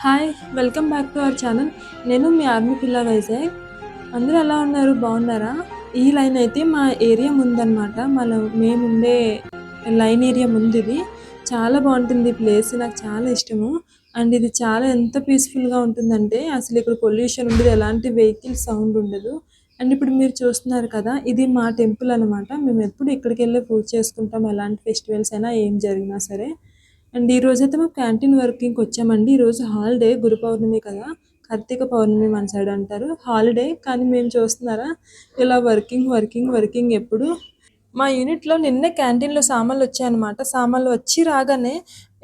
Hi welcome back to our channel నేను మీ army పిల్ల వైజాగ్ అందరూ ఎలా ఉన్నారు? బాగున్నారా? ఈ లైన్ అయితే మా ఏరియా ముందన్నమాట. మన మేముండే లైన్ ఏరియా ముందు ఇది చాలా బాగుంటుంది ఈ ప్లేస్. నాకు చాలా ఇష్టము. అండ్ ఇది చాలా ఎంత పీస్ఫుల్గా ఉంటుందంటే అసలు ఇక్కడ పొల్యూషన్ ఉండదు ఎలాంటి వెహికల్ సౌండ్ ఉండదు. అండ్ ఇప్పుడు మీరు చూస్తున్నారు కదా ఇది మా టెంపుల్ అనమాట మేము ఎప్పుడు ఇక్కడికి వెళ్ళి పూజ చేసుకుంటాం ఎలాంటి ఫెస్టివల్స్ అయినా ఏం జరిగినా సరే. అండ్ ఈ రోజు అయితే మేము క్యాంటీన్ వర్కింగ్కి వచ్చామండి. ఈరోజు హాలిడే గురు పౌర్ణమి కదా. కార్తీక పౌర్ణమి మన సైడ్ అంటారు. హాలిడే కానీ మేము చూస్తున్నారా? ఇలా వర్కింగ్ వర్కింగ్ వర్కింగ్ ఎప్పుడు. మా యూనిట్లో నిన్నే క్యాంటీన్లో సామాన్లు వచ్చాయన్నమాట. సామాన్లు వచ్చి రాగానే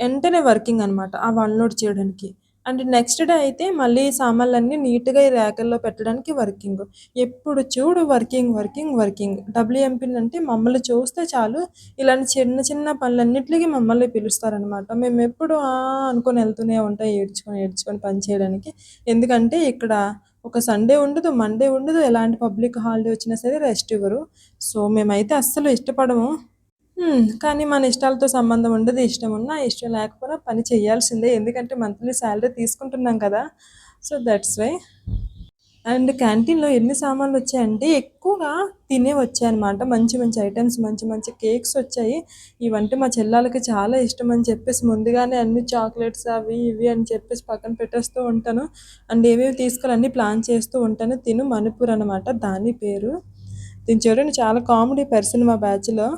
వెంటనే వర్కింగ్ అనమాట ఆ అన్లోడ్ చేయడానికి. అండ్ నెక్స్ట్ డే అయితే మళ్ళీ సామాన్లన్నీ నీట్గా ఈ ర్యాకల్లో పెట్టడానికి వర్కింగ్. ఎప్పుడు చూడు వర్కింగ్ వర్కింగ్ వర్కింగ్. డబ్ల్యూఎంపీ అంటే మమ్మల్ని చూస్తే చాలు ఇలాంటి చిన్న చిన్న పనులన్నిటికీ మమ్మల్ని పిలుస్తారనమాట మేము ఎప్పుడు "ఆ" అనుకొని వెళ్తూనే ఉంటాం ఏడ్చుకొని ఏడ్చుకొని పని చేయడానికి. ఎందుకంటే ఇక్కడ ఒక సండే ఉండదు మండే ఉండదు. ఎలాంటి పబ్లిక్ హాలిడే వచ్చినా సరే రెస్ట్ ఇవ్వరు. సో మేమైతే అస్సలు ఇష్టపడము. కానీ మన ఇష్టాలతో సంబంధం ఉండదు. ఇష్టం ఉన్నా, ఇష్టం లేకపోయినా పని చేయాల్సిందే. ఎందుకంటే మంత్లీ శాలరీ తీసుకుంటున్నాం కదా! So, that's why. అండ్ క్యాంటీన్‌లో ఎన్ని సామాన్లు వచ్చాయంటే ఎక్కువగా తినే వచ్చాయన్నమాట. మంచి మంచి ఐటమ్స్ మంచి మంచి కేక్స్ వచ్చాయి. ఇవంటే మా చెల్లాలకి చాలా ఇష్టం అని చెప్పేసి ముందుగానే అన్ని చాక్లెట్స్ అవి ఇవి అని చెప్పేసి పక్కన పెట్టేస్తూ ఉంటాను. అండ్ ఏవేవి తీసుకోవాలి ప్లాన్ చేస్తూ ఉంటాను. తిను మణిపూర్ అనమాట దాని పేరు. దీని చూడండి చాలా కామెడీ పర్సన్ మా బ్యాచ్‌లో.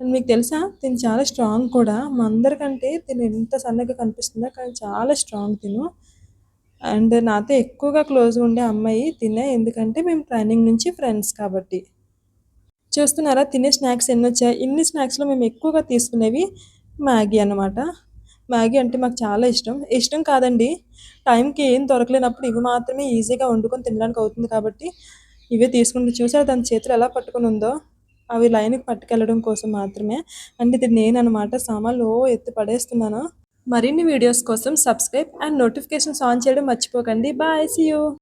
అండ్ మీకు తెలుసా తిను చాలా స్ట్రాంగ్ కూడా. మా అందరికంటే తిను ఎంత సన్నగా కనిపిస్తుందో కానీ చాలా స్ట్రాంగ్ తిను. అండ్ నాతో ఎక్కువగా క్లోజ్‌గా ఉండే అమ్మాయి తినే. ఎందుకంటే మేము ట్రైనింగ్ నుంచి ఫ్రెండ్స్ కాబట్టి. చూస్తున్నారా తినే స్నాక్స్ ఎన్ని వచ్చాయి ఇన్ని స్నాక్స్‌లో మేము ఎక్కువగా తీసుకునేవి మ్యాగీ అన్నమాట. మ్యాగీ అంటే మాకు చాలా ఇష్టం. ఇష్టం కాదండి టైంకి ఏం దొరకలేనప్పుడు ఇవి మాత్రమే ఈజీగా వండుకొని తినడానికి అవుతుంది కాబట్టి ఇవే తీసుకుంటూ చూసారు దాని చేతులు ఎలా పట్టుకుని ఉందో అవి లైన్‌కి పట్టుకెళ్ళడం కోసం మాత్రమే. అండ్ ఇది నేననమాట సామాన్లు ఓ ఎత్తి పడేస్తున్నాను. మరిన్ని వీడియోస్ కోసం సబ్స్క్రైబ్ అండ్ నోటిఫికేషన్స్ ఆన్ చేయడం మర్చిపోకండి. బాయ్. See you.